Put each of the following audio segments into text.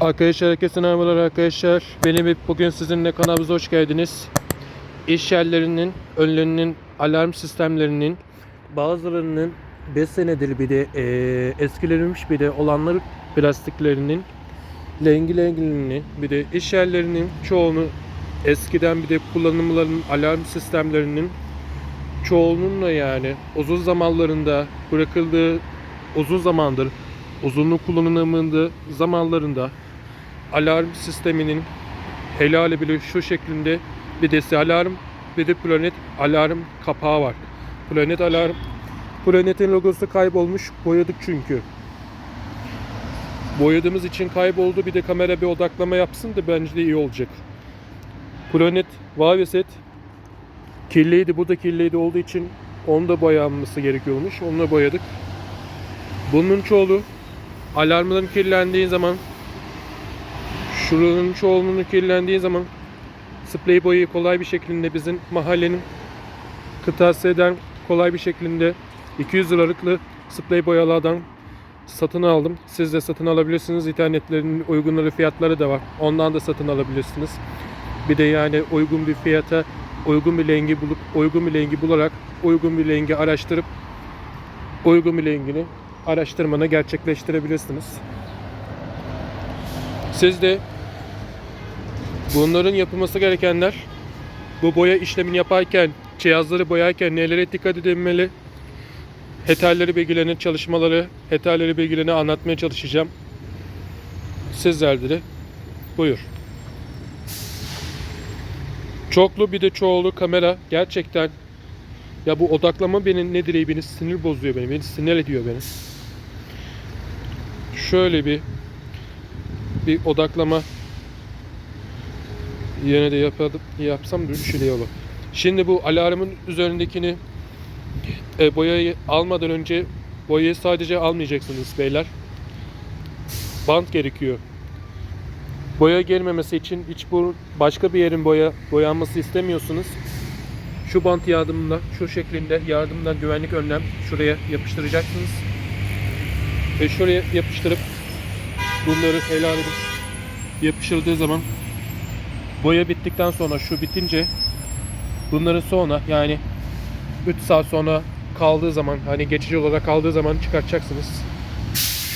Arkadaşlar herkese merhabalar arkadaşlar. Benim bugün sizinle kanalımıza hoş geldiniz. İş yerlerinin önlerinin alarm sistemlerinin bazılarının 5 senedir bir de eee eskilenmiş bir de olanları plastiklerinin lengi lengilini bir de iş yerlerinin çoğunu eskiden bir de kullanımların alarm sistemlerinin çoğununla yani uzun zamanlarında bırakıldığı uzun zamandır uzunluğu kullanımında zamanlarında alarm sisteminin helali bile şu şeklinde bir de alarm bir de planet alarm kapağı var. Planet alarm planetin logosu kaybolmuş boyadık çünkü. Boyadığımız için kayboldu bir de kamera bir odaklama yapsın da bence de iyi olacak. Planet Vaveset kirliydi bu da kirliydi olduğu için onu da boyanması gerekiyormuş. Onu da boyadık. Bunun çoğulu alarmların kirlendiği zaman şuranın çoğunluğunu kirlendiği zaman sprey boyayı kolay bir şekilde bizim mahallenin kırtasiyeden kolay bir şekilde 200 liralıklı sprey boyalardan satın aldım. Siz de satın alabilirsiniz. İnternetlerin uygunları fiyatları da var. Ondan da satın alabilirsiniz. Bir de yani uygun bir fiyata uygun bir rengi bulup uygun bir rengi bularak uygun bir rengi araştırıp uygun bir rengini araştırmanı gerçekleştirebilirsiniz. Siz de bunların yapılması gerekenler bu boya işlemini yaparken, cihazları boyarken nelere dikkat edilmeli? Hetalleri bilgilerini, çalışmaları, hetalleri bilgilerini anlatmaya çalışacağım. Sizlerdir. Buyur. Çoklu bir de çoğulu kamera gerçekten ya bu odaklama beni ne direği beni sinir bozuyor beni. Beni sinir ediyor beni. Şöyle bir bir odaklama yine de yapadım, yapsam da şöyle olur. Şimdi bu alarmın üzerindekini e, boyayı almadan önce boyayı sadece almayacaksınız beyler. Bant gerekiyor. Boya gelmemesi için hiç bu başka bir yerin boya boyanması istemiyorsunuz. Şu bant yardımıyla şu şeklinde yardımla güvenlik önlem şuraya yapıştıracaksınız. Ve şuraya yapıştırıp bunları helal edip yapıştırdığı zaman boya bittikten sonra şu bitince bunları sonra yani 3 saat sonra kaldığı zaman hani geçici olarak kaldığı zaman çıkartacaksınız.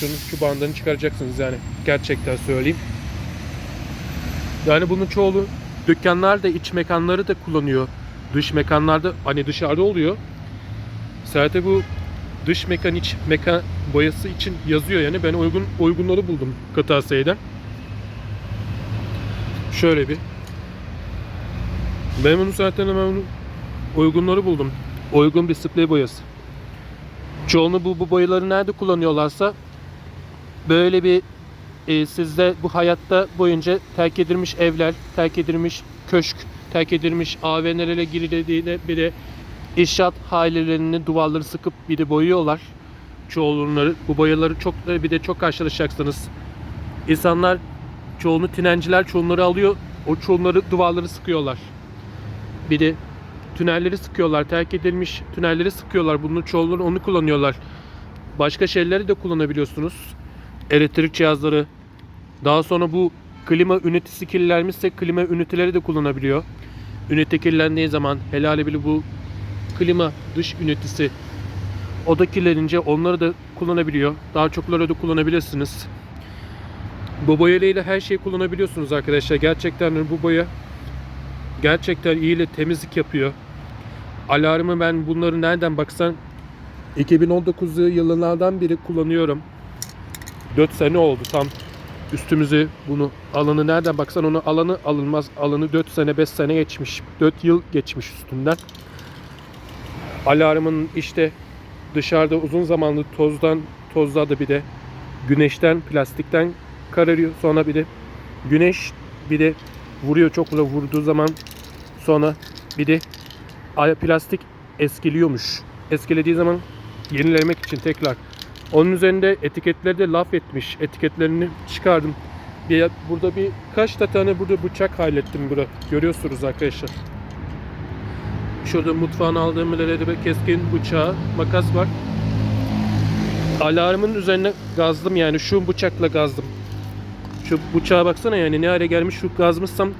Şunu şu bandını çıkaracaksınız yani gerçekten söyleyeyim. Yani bunun çoğu dükkanlar da iç mekanları da kullanıyor. Dış mekanlarda hani dışarıda oluyor. Zaten bu dış mekan iç mekan boyası için yazıyor yani ben uygun uygunları buldum kırtasiyeden. Şöyle bir. Ben bunu hemen bunu uygunları buldum. Uygun bir sprey boyası. Çoğunu bu, bu boyaları nerede kullanıyorlarsa böyle bir e, sizde bu hayatta boyunca terk edilmiş evler, terk edilmiş köşk, terk edilmiş AVM'lere girildiğinde bir de inşaat hailelerinin duvarları sıkıp bir de boyuyorlar. Çoğunları bu boyaları çok bir de çok karşılaşacaksınız. İnsanlar çoğunu tinenciler çoğunları alıyor. O çoğunları duvarları sıkıyorlar. Bir de tünelleri sıkıyorlar. Terk edilmiş tünelleri sıkıyorlar. Bunun çoğunları onu kullanıyorlar. Başka şeyleri de kullanabiliyorsunuz. Elektrik cihazları. Daha sonra bu klima ünitesi kirlenmişse klima üniteleri de kullanabiliyor. Ünite kirlendiği zaman helal bile bu klima dış ünitesi o da kirlenince onları da kullanabiliyor. Daha çokları da kullanabilirsiniz. Bu boyayla her şeyi kullanabiliyorsunuz arkadaşlar. Gerçekten bu boya gerçekten iyi ile temizlik yapıyor. Alarmı ben bunları nereden baksan 2019 yıllardan beri kullanıyorum. 4 sene oldu tam üstümüzü bunu alanı nereden baksan onu alanı alınmaz alanı 4 sene 5 sene geçmiş 4 yıl geçmiş üstünden alarmın işte dışarıda uzun zamanlı tozdan tozda da bir de güneşten plastikten kararıyor sonra bir de güneş bir de vuruyor çok da vurduğu zaman sonra bir de plastik eskiliyormuş eskilediği zaman yenilemek için tekrar onun üzerinde etiketleri de laf etmiş. Etiketlerini çıkardım. Bir, burada bir kaç da tane burada bıçak hallettim burada. Görüyorsunuz arkadaşlar. Şurada mutfağın aldığım ileride keskin bıçağı, makas var. Alarmın üzerine gazdım yani şu bıçakla gazdım. Şu bıçağa baksana yani ne hale gelmiş şu kazmışsam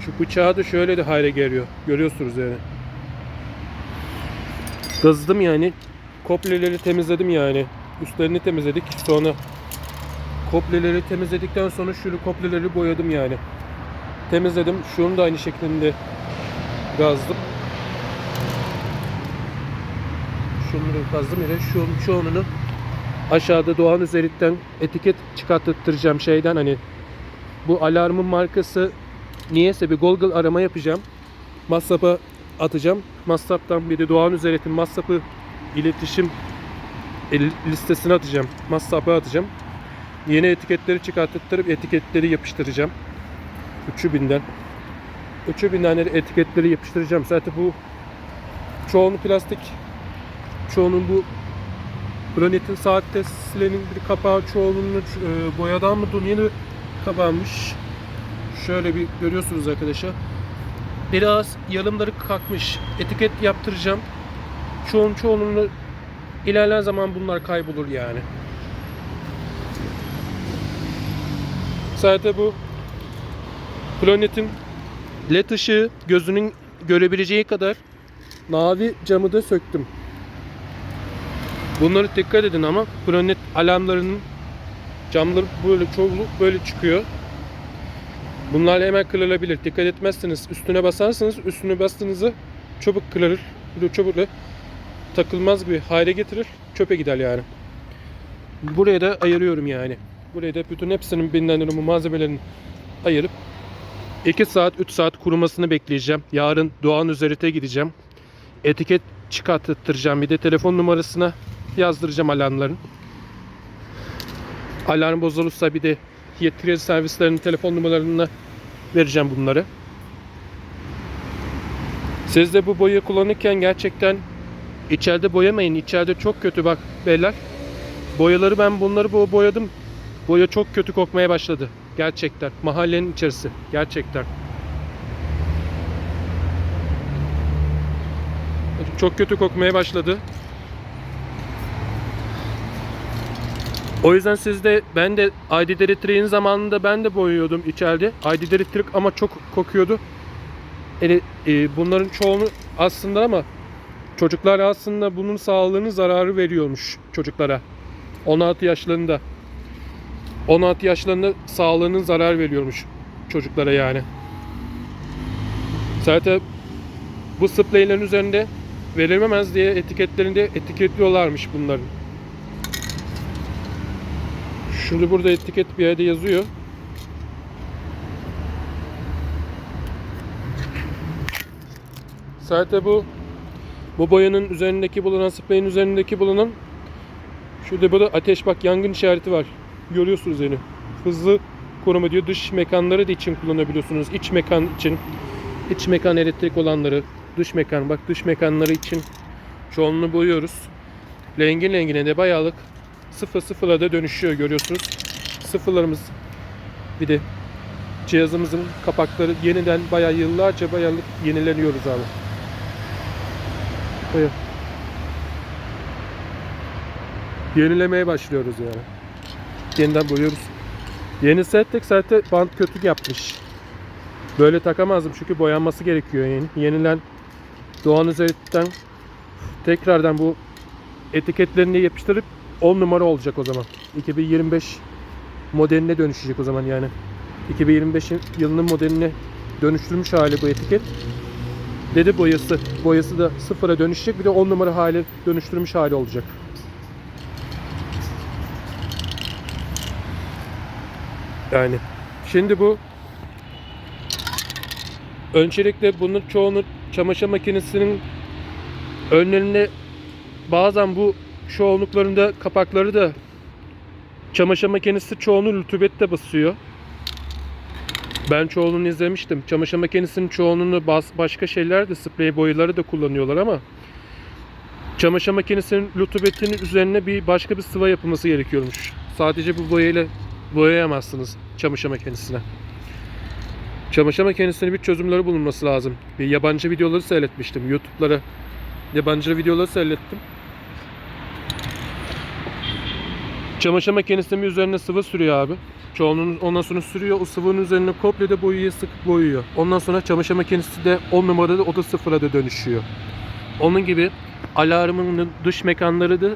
şu bıçağı da şöyle de hale geliyor. Görüyorsunuz yani. Kazdım yani. Kopleleri temizledim yani. Üstlerini temizledik. Sonra kopleleri temizledikten sonra şu kopleleri boyadım yani. Temizledim. Şunu da aynı şeklinde gazdım. Şunu da kazdım yine. Şu, çoğununu aşağıda Doğan Üzerit'ten etiket çıkarttıracağım şeyden hani bu alarmın markası niyeyse bir Google arama yapacağım. WhatsApp'a atacağım. WhatsApp'tan bir de Doğan Üzerit'in WhatsApp'ı iletişim listesine atacağım. WhatsApp'a atacağım. Yeni etiketleri çıkarttırıp etiketleri yapıştıracağım. 3000'den. 3000'den etiketleri yapıştıracağım. Zaten bu çoğunu plastik. Çoğunun bu Planet'in saat testilerinin bir kapağı çoğunluğunu e, boyadan mı yeni kapanmış. Şöyle bir görüyorsunuz arkadaşlar. Biraz yarımları kalkmış. Etiket yaptıracağım. Çoğun çoğunluğunu ilerleyen zaman bunlar kaybolur yani. Zaten bu Planet'in led ışığı gözünün görebileceği kadar mavi camı da söktüm. Bunları dikkat edin ama planet alarmlarının camları böyle çoğunluk böyle çıkıyor. Bunlar hemen kırılabilir. Dikkat etmezseniz üstüne basarsanız üstüne bastığınızda çabuk kırılır. Böyle çabuk da takılmaz bir hale getirir. Çöpe gider yani. Buraya da ayırıyorum yani. Buraya da bütün hepsinin binden malzemelerini ayırıp 2 saat 3 saat kurumasını bekleyeceğim. Yarın Doğan Üzerit'e gideceğim. Etiket çıkarttıracağım. Bir de telefon numarasına yazdıracağım alarmların. Alarm bozulursa bir de yetkili servislerinin telefon numaralarına vereceğim bunları. Siz de bu boyayı kullanırken gerçekten içeride boyamayın. İçeride çok kötü bak beyler. Boyaları ben bunları bu boyadım. Boya çok kötü kokmaya başladı. Gerçekten. Mahallenin içerisi. Gerçekten. Çok kötü kokmaya başladı. O yüzden siz de ben de ID Electric'in zamanında ben de boyuyordum içeride. ID Electric ama çok kokuyordu. Yani, e, bunların çoğunu aslında ama çocuklar aslında bunun sağlığını zararı veriyormuş çocuklara. 16 yaşlarında. 16 yaşlarında sağlığının zarar veriyormuş çocuklara yani. Zaten bu spreylerin üzerinde verilmemez diye etiketlerinde etiketliyorlarmış bunların. Şimdi burada etiket bir yerde yazıyor. Zaten bu bu boyanın üzerindeki bulunan spreyin üzerindeki bulunan şurada burada ateş bak yangın işareti var. Görüyorsunuz yani. Hızlı koruma diyor. Dış mekanları da için kullanabiliyorsunuz. İç mekan için iç mekan elektrik olanları, dış mekan bak dış mekanları için çoğunluğunu boyuyoruz. Rengin rengine de bayağılık sıfır sıfıra da dönüşüyor görüyorsunuz. Sıfırlarımız bir de cihazımızın kapakları yeniden bayağı yıllarca bayağı yenileniyoruz abi. Bayağı. Yenilemeye başlıyoruz yani. Yeniden boyuyoruz. Yeni settek zaten bant kötü yapmış. Böyle takamazdım çünkü boyanması gerekiyor yeni. Yenilen Doğan Özellik'ten tekrardan bu etiketlerini yapıştırıp 10 numara olacak o zaman. 2025 modeline dönüşecek o zaman yani. 2025 yılının modeline dönüştürmüş hali bu etiket. Dedi boyası. Boyası da sıfıra dönüşecek. Bir de 10 numara hali dönüştürmüş hali olacak. Yani şimdi bu öncelikle bunun çoğunu çamaşır makinesinin önlerine bazen bu çoğunluklarında kapakları da çamaşır makinesi çoğunu rutubette basıyor. Ben çoğunluğunu izlemiştim. Çamaşır makinesinin çoğunluğunu bas, başka şeyler de sprey boyaları da kullanıyorlar ama çamaşır makinesinin rutubetinin üzerine bir başka bir sıva yapılması gerekiyormuş. Sadece bu boyayla boyayamazsınız çamaşır makinesine. Çamaşır makinesine bir çözümleri bulunması lazım. Bir yabancı videoları seyretmiştim. YouTube'lara yabancı videoları seyrettim. Çamaşır makinesinin üzerine sıvı sürüyor abi. Çoğunun ondan sonra sürüyor. O sıvının üzerine komple de boyayı sıkıp boyuyor. Ondan sonra çamaşır makinesi de 10 numarada o da sıfıra da dönüşüyor. Onun gibi alarmın dış mekanları da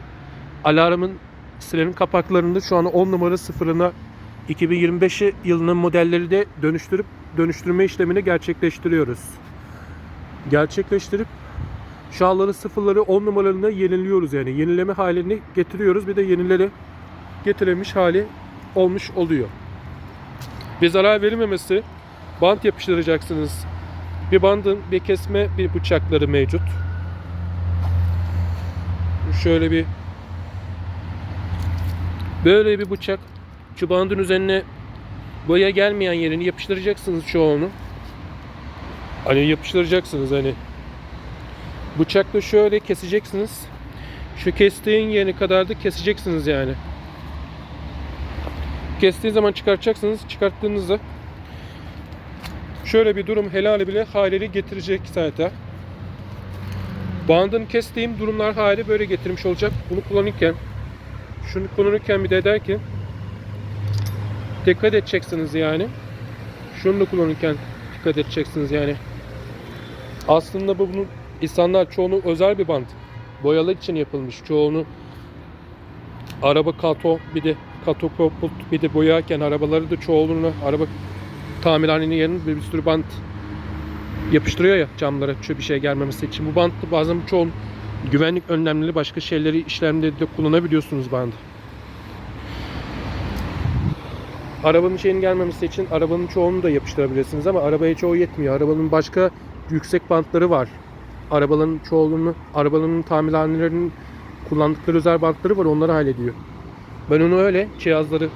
alarmın silerin kapaklarında şu an 10 numara sıfırına 2025 yılının modelleri de dönüştürüp dönüştürme işlemini gerçekleştiriyoruz. Gerçekleştirip şalları sıfırları 10 numaralarına yeniliyoruz yani. Yenileme halini getiriyoruz. Bir de yenileri getirilmiş hali olmuş oluyor. Bir zarar verilmemesi bant yapıştıracaksınız. Bir bandın bir kesme bir bıçakları mevcut. Şöyle bir böyle bir bıçak şu bandın üzerine boya gelmeyen yerini yapıştıracaksınız çoğunu. Hani yapıştıracaksınız hani. Bıçakla şöyle keseceksiniz. Şu kestiğin yeri kadar da keseceksiniz yani. Kestiği zaman çıkartacaksınız. Çıkarttığınızda şöyle bir durum helali bile haliyle getirecek zaten. Bandını kestiğim durumlar hali böyle getirmiş olacak. Bunu kullanırken şunu kullanırken bir de ederken dikkat edeceksiniz yani. Şunu da kullanırken dikkat edeceksiniz yani. Aslında bu bunun insanlar çoğunu özel bir bant. Boyalı için yapılmış. Çoğunu araba kato bir de kato koput bir de boyarken arabaları da çoğunluğunu araba tamirhanenin yerine bir, bir sürü bant yapıştırıyor ya camlara şöyle bir şey gelmemesi için. Bu bantı bazen çoğun güvenlik önlemleri başka şeyleri işlemde de kullanabiliyorsunuz bandı. Arabanın şeyin gelmemesi için arabanın çoğunu da yapıştırabilirsiniz ama arabaya çoğu yetmiyor. Arabanın başka yüksek bantları var. Arabaların çoğunluğunu, arabaların tamirhanelerinin kullandıkları özel bantları var. Onları hallediyor. Ben onu öyle cihazları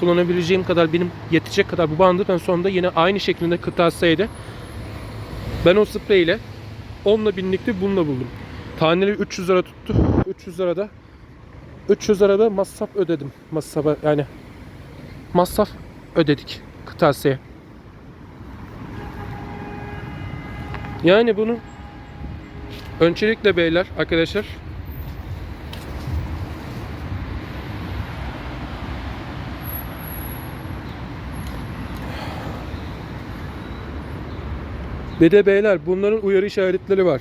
kullanabileceğim kadar benim yetecek kadar bu bandı ben sonunda yine aynı şeklinde kırtasiyede ben o spreyle onunla binlikte bununla buldum. Taneleri 300 lira tuttu. 300 lirada 300 lirada masraf ödedim. Masrafa yani masraf ödedik kırtasiye. Yani bunu öncelikle beyler arkadaşlar De beyler bunların uyarı işaretleri var.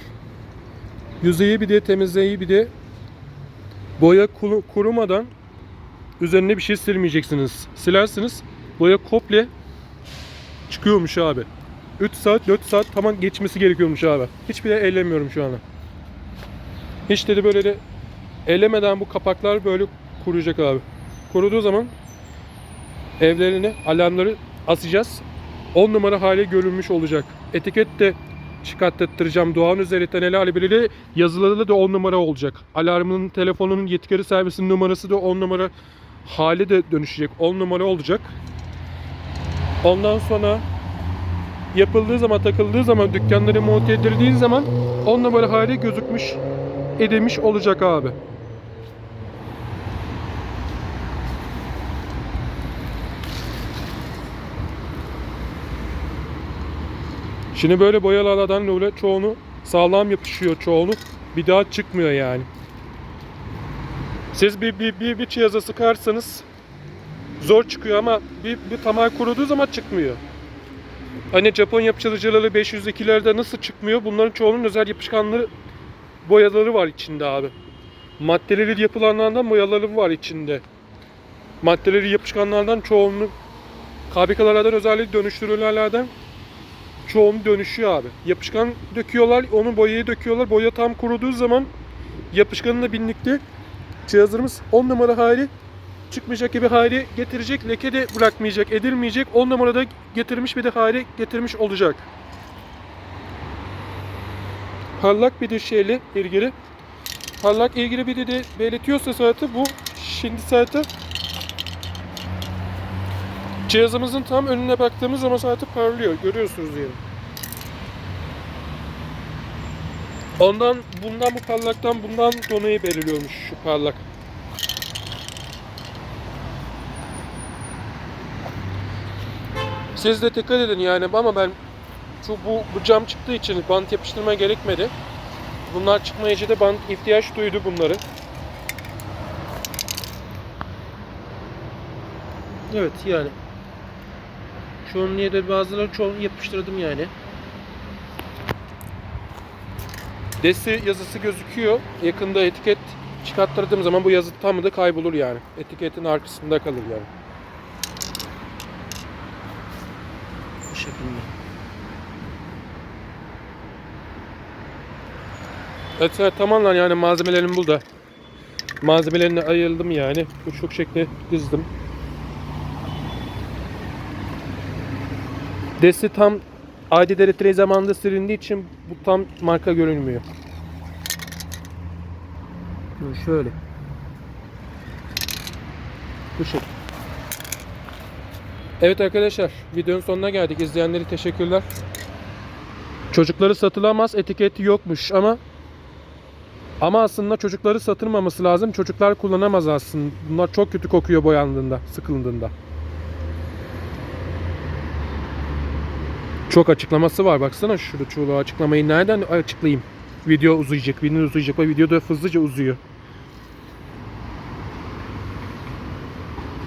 Yüzeyi bir de temizleyi bir de boya kuru- kurumadan üzerine bir şey silmeyeceksiniz. Silersiniz boya komple çıkıyormuş abi. 3 saat 4 saat tamam geçmesi gerekiyormuş abi. Hiç bile ellemiyorum şu anda. Hiç dedi böyle de ellemeden bu kapaklar böyle kuruyacak abi. Kuruduğu zaman evlerini, alarmları asacağız. 10 numara hale görünmüş olacak. Etiket de çıkarttıracağım. Doğan üzerinde helal bileli yazıları da 10 numara olacak. Alarmın telefonunun yetkili servisinin numarası da 10 numara hali de dönüşecek. 10 numara olacak. Ondan sonra yapıldığı zaman takıldığı zaman dükkanları monte edildiği zaman 10 numara hali gözükmüş edilmiş olacak abi. Şimdi böyle boyalardan öyle çoğunu sağlam yapışıyor çoğunu. Bir daha çıkmıyor yani. Siz bir, bir, bir, bir cihaza sıkarsanız zor çıkıyor ama bir, bir tamam kuruduğu zaman çıkmıyor. Hani Japon yapıştırıcıları 502'lerde nasıl çıkmıyor? Bunların çoğunun özel yapışkanları boyaları var içinde abi. Maddeleri yapılanlardan boyaları var içinde. Maddeleri yapışkanlardan çoğunluğu fabrikalardan özellikle dönüştürülenlerden çoğunu dönüşüyor abi. Yapışkan döküyorlar, onu boyayı döküyorlar. Boya tam kuruduğu zaman yapışkanla birlikte cihazlarımız 10 numara hali çıkmayacak gibi hali getirecek. Leke de bırakmayacak, edilmeyecek. 10 numarada getirmiş bir de hali getirmiş olacak. Parlak bir de şeyle ilgili parlak ilgili bir de, belirtiyorsa zaten bu şimdi zaten Cihazımızın tam önüne baktığımız zaman zaten parlıyor. Görüyorsunuz yani. Ondan, bundan bu parlaktan bundan dolayı belirliyormuş şu parlak. Siz de dikkat edin yani ama ben şu bu, bu cam çıktığı için bant yapıştırma gerekmedi. Bunlar çıkmayınca da bant ihtiyaç duydu bunları. Evet yani. Çoğunluğu da bazıları çoğunu yapıştırdım yani. Desi yazısı gözüküyor. Yakında etiket çıkarttırdığım zaman bu yazı tamı da kaybolur yani. Etiketin arkasında kalır yani. Bu şekilde. Evet, evet tamamen yani malzemelerim burada. Malzemelerini ayırdım yani. Uçluk şekli dizdim. Desi tam adi deritre zamanında silindiği için bu tam marka görünmüyor. Şöyle. Bu şekil. Evet arkadaşlar videonun sonuna geldik. İzleyenlere teşekkürler. Çocukları satılamaz etiketi yokmuş ama ama aslında çocukları satılmaması lazım. Çocuklar kullanamaz aslında. Bunlar çok kötü kokuyor boyandığında, sıkıldığında. Çok açıklaması var. Baksana şurada çoğu açıklamayı nereden açıklayayım? Video uzayacak, video uzayacak. Bak video da hızlıca uzuyor.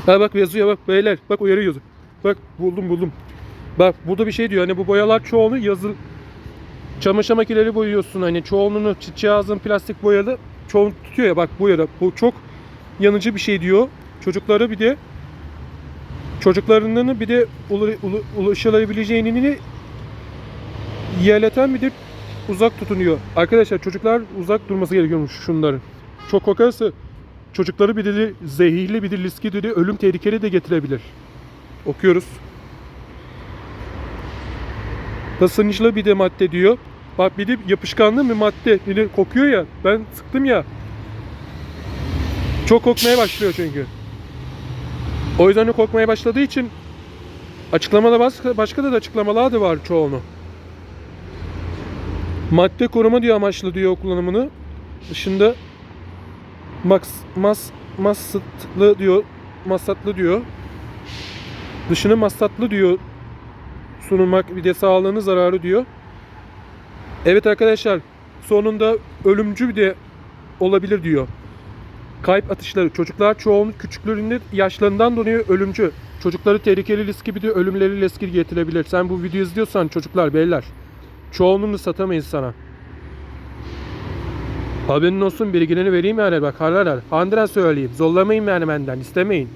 Ha bak yazıyor bak beyler. Bak uyarı yazıyor. Bak buldum buldum. Bak burada bir şey diyor. Hani bu boyalar çoğunu yazıl çamaşır makineleri boyuyorsun hani çoğunluğunu cihazın plastik boyalı çoğunu tutuyor ya bak boyada bu çok yanıcı bir şey diyor. Çocukları bir de çocuklarının bir de ulaşılabileceğini yerleten bir uzak tutunuyor. Arkadaşlar çocuklar uzak durması gerekiyormuş şunların. Çok kokarsa çocukları bir de zehirli bir riski de ölüm tehlikeli de getirebilir. Okuyoruz. Basınçlı bir de madde diyor. Bak bir de yapışkanlı bir madde. De kokuyor ya. Ben sıktım ya. Çok kokmaya başlıyor çünkü. O yüzden de kokmaya başladığı için açıklamada başka, başka da açıklamalar da var çoğunu. Madde koruma diyor amaçlı diyor kullanımını. Dışında max, mas, masatlı diyor. Masatlı diyor. Dışını masatlı diyor sunulmak bir de sağlığını zararı diyor. Evet arkadaşlar sonunda ölümcü bir de olabilir diyor. Kalp atışları çocuklar çoğunluk küçüklerinde yaşlarından dolayı ölümcü. Çocukları tehlikeli riski bir de ölümleri riski getirebilir. Sen bu videoyu izliyorsan çocuklar beyler çoğunluğunu satamayız sana. Haberin olsun bilgilerini vereyim yani bak halalar. Handıra söyleyeyim. Zorlamayın yani benden istemeyin.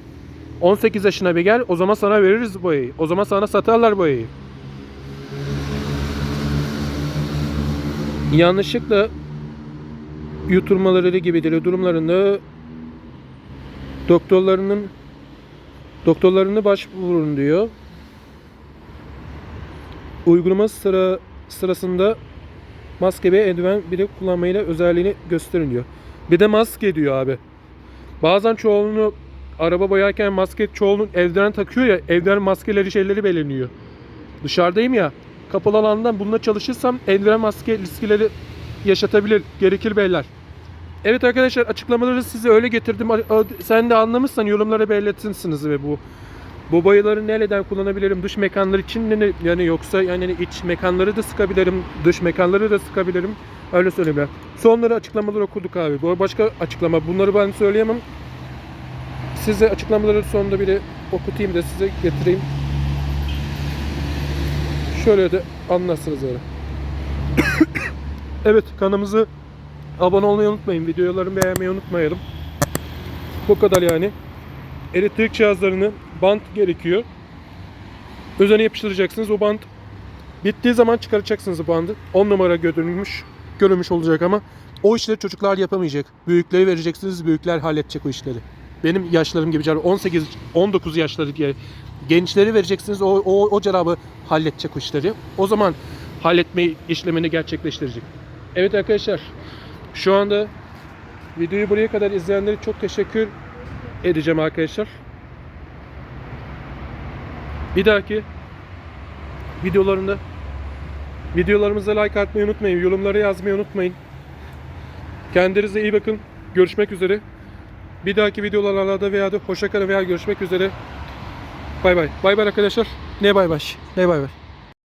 18 yaşına bir gel o zaman sana veririz boyayı. O zaman sana satarlar boyayı. Yanlışlıkla yutulmaları gibidir durumlarında doktorlarının doktorlarını başvurun diyor. Uygulama sıra sırasında maske ve eldiven bile kullanmayla özelliğini gösterin diyor. Bir de maske diyor abi. Bazen çoğunluğu araba boyarken maske çoğunluk eldiven takıyor ya eldiven maskeleri şeyleri belirliyor. Dışarıdayım ya kapalı alandan bununla çalışırsam eldiven maske riskleri yaşatabilir. Gerekir beyler. Evet arkadaşlar açıklamaları size öyle getirdim. Sen de anlamışsan yorumlara belirtirsiniz ve bu bu boyaları nereden kullanabilirim? Dış mekanlar için mi yani yoksa yani iç mekanları da sıkabilirim, dış mekanları da sıkabilirim. Öyle söyleyeyim. Sonları açıklamaları okuduk abi. Bu başka açıklama. Bunları ben söyleyemem. Size açıklamaları sonunda bir de okutayım da size getireyim. Şöyle de anlarsınız öyle. evet kanalımızı abone olmayı unutmayın. Videolarımı beğenmeyi unutmayalım. Bu kadar yani. Elektrik cihazlarını bant gerekiyor. Üzerine yapıştıracaksınız. O bant bittiği zaman çıkaracaksınız bandı. 10 numara görünmüş. Görünmüş olacak ama o işleri çocuklar yapamayacak. Büyükleri vereceksiniz. Büyükler halledecek o işleri. Benim yaşlarım gibi 18 19 yaşları diye gençleri vereceksiniz. O o o cerabı halledecek o işleri. O zaman halletme işlemini gerçekleştirecek. Evet arkadaşlar. Şu anda videoyu buraya kadar izleyenlere çok teşekkür edeceğim arkadaşlar. Bir dahaki videolarında videolarımıza like atmayı unutmayın. Yorumları yazmayı unutmayın. Kendinize iyi bakın. Görüşmek üzere. Bir dahaki videolarda veya da hoşça kalın veya görüşmek üzere. Bay bay. Bay bay arkadaşlar. Ne bay bay? Ne bay bay?